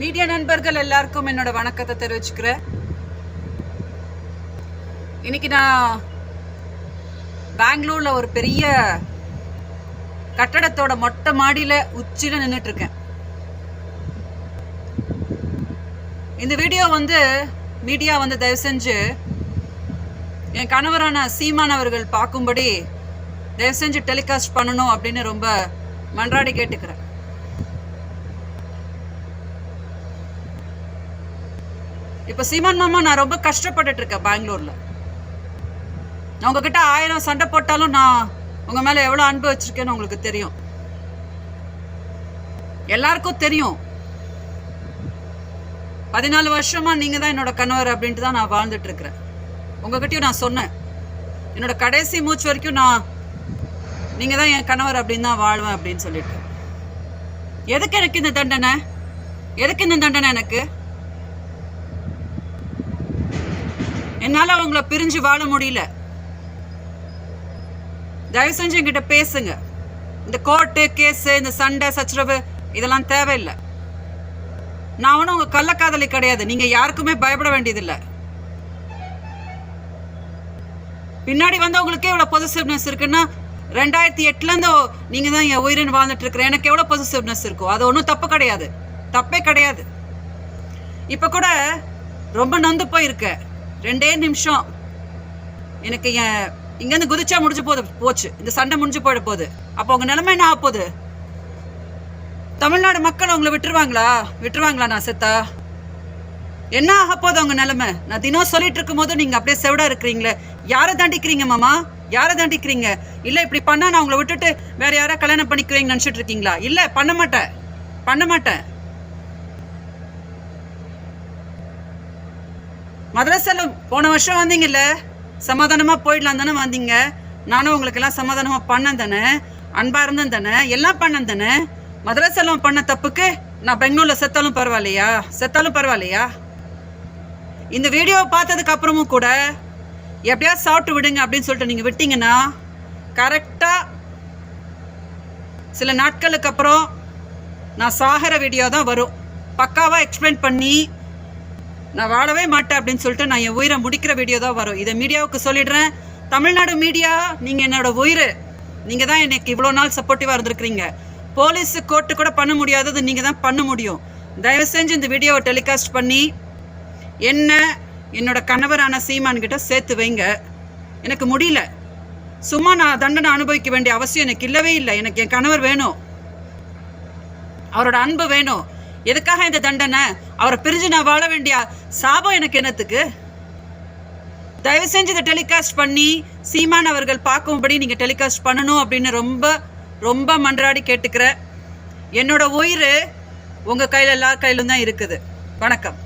Media நண்பர்கள் எல்லாருக்கும் என்னோட வணக்கத்தை தெரிவிச்சுக்கிறேன். இன்னைக்கு நான் பெங்களூர்ல ஒரு பெரிய கட்டடத்தோட மொட்டை மாடியில உச்சியில நின்றுட்டு இருக்கேன் இந்த வீடியோ வந்து மீடியா வந்து தயவு செஞ்சு என் கணவரான சீமான் அவர்கள் பார்க்கும்படி தயவு செஞ்சு டெலிகாஸ்ட் பண்ணணும் அப்படின்னு ரொம்ப மன்றாடி கேட்டுக்கிறேன். இப்போ சீமான் மாமா நான் ரொம்ப கஷ்டப்பட்டுட்டு இருக்கேன் பெங்களூரில். நான் உங்ககிட்ட ஆயிரம் சண்டை போட்டாலும் நான் உங்கள் மேலே எவ்வளோ அன்பு வச்சுருக்கேன்னு உங்களுக்கு தெரியும். எல்லாருக்கும் தெரியும். பதினாலு வருஷமா நீங்கள் தான் என்னோட கணவர் அப்படின்ட்டு தான் நான் வாழ்ந்துட்டு இருக்கிறேன். உங்ககிட்டயும் நான் சொன்னேன். என்னோட கடைசி மூச்சு வரைக்கும் நான் நீங்கள் தான் என் கணவர் அப்படின்னு தான் வாழ்வேன் அப்படின்னு சொல்லிட்டு. எதுக்கு எனக்கு இந்த தண்டனை? எதுக்கு இந்த தண்டனை எனக்கு? என்னால் அவங்கள பிரிஞ்சு வாழ முடியல. தயவு செஞ்சு என்கிட்ட பேசுங்க. இந்த கோர்ட்டு கேஸு இந்த சண்டை சச்சரவு இதெல்லாம் தேவையில்லை. நான் ஒன்றும் உங்கள் கள்ளக்காதலி கிடையாது. நீங்கள் யாருக்குமே பயப்பட வேண்டியதில்லை. பின்னாடி வந்து உங்களுக்கே இவ்வளோ பொசிட்டிவ்னஸ் இருக்குன்னா ரெண்டாயிரத்தி எட்டுலேருந்து நீங்கள் தான் என் உயிரின் வாழ்ந்துட்டு இருக்கிற எனக்கு எவ்வளோ பொசிட்டிவ்னஸ் இருக்கும் அது ஒன்றும் தப்பு கிடையாது. தப்பே கிடையாது. இப்போ கூட ரொம்ப நொந்து போயிருக்கேன். ரெண்டே நிமிஷம். எனக்கு என் இங்கேருந்து குதிச்சா முடிஞ்சு போது போச்சு. இந்த சண்டை முடிஞ்சு போயிட போகுது. அப்போ உங்கள் நிலைமை என்ன ஆக போகுது? தமிழ்நாடு மக்கள் உங்களை விட்டுருவாங்களா? விட்டுருவாங்களா நான் செத்தா? என்ன ஆக போகுது உங்கள் நிலைமை? நான் தினம் சொல்லிட்டு இருக்கும் போது நீங்கள் அப்படியே செவிடா இருக்கிறீங்களே. யாரை தாண்டிக்கிறீங்க மாமா? யாரை தாண்டிக்கிறீங்க? இல்லை இப்படி பண்ணால் நான் உங்களை விட்டுட்டு வேற யாராவது கல்யாணம் பண்ணிக்கிறீங்கன்னு நினச்சிட்டு இருக்கீங்களா? இல்லை பண்ண மாட்டேன். பண்ண மாட்டேன். மதரசாவில் போன வருஷம் வந்தீங்கல்ல? சமாதானமாக போயிடலாம் தானே வந்தீங்க? நானும் உங்களுக்கெல்லாம் சமாதானமாக பண்ணேன் தானே? அன்பாக இருந்தேன் தானே? எல்லாம் பண்ணேன் தானே? மதரசாலம் பண்ண தப்புக்கு நான் பெங்களூரில் செத்தாலும் பரவாயில்லையா? செத்தாலும் பரவாயில்லையா? இந்த வீடியோவை பார்த்ததுக்கு அப்புறமும் கூட எப்படியாவது சாப்பிட்டு விடுங்க அப்படின்னு சொல்லிட்டு நீங்கள் விட்டீங்கன்னா கரெக்டாக சில நாட்களுக்கு அப்புறம் நான் சாகிற வீடியோ தான் வரும். பக்காவாக எக்ஸ்பிளைன் பண்ணி நான் வாழவே மாட்டேன் அப்படின்னு சொல்லிட்டு நான் என் உயிரை முடிக்கிற வீடியோ தான் வரும். இதை மீடியாவுக்கு சொல்லிடுறேன். தமிழ்நாடு மீடியா நீங்கள் என்னோட உயிர். நீங்கள் தான் எனக்கு இவ்வளோ நாள் சப்போர்ட்டிவாக இருந்திருக்கிறீங்க. போலீஸ் கோர்ட்டு கூட பண்ண முடியாதது நீங்கள் தான் பண்ண முடியும். தயவு செஞ்சு இந்த வீடியோவை டெலிகாஸ்ட் பண்ணி என்ன என்னோட கணவரான சீமான்கிட்ட சேர்த்து வைங்க. எனக்கு முடியல. சும்மா நான் தண்டனை அனுபவிக்க வேண்டிய அவசியம் எனக்கு இல்லவே இல்லை. எனக்கு என் கணவர் வேணும். அவரோட அன்பு வேணும். எதுக்காக இந்த தண்டனை? அவரை பிரிஞ்சு நான் வாழ வேண்டிய சாபம் எனக்கு என்னத்துக்கு? தயவு செஞ்சு இதை டெலிகாஸ்ட் பண்ணி சீமான் அவர்கள் பார்க்கும்படி நீங்கள் டெலிகாஸ்ட் பண்ணணும் அப்படின்னு ரொம்ப ரொம்ப மன்றாடி கேட்டுக்கிறேன் என்னோட உயிர் உங்கள் கையில் எல்லார் கையிலும் தான் இருக்குது. வணக்கம்.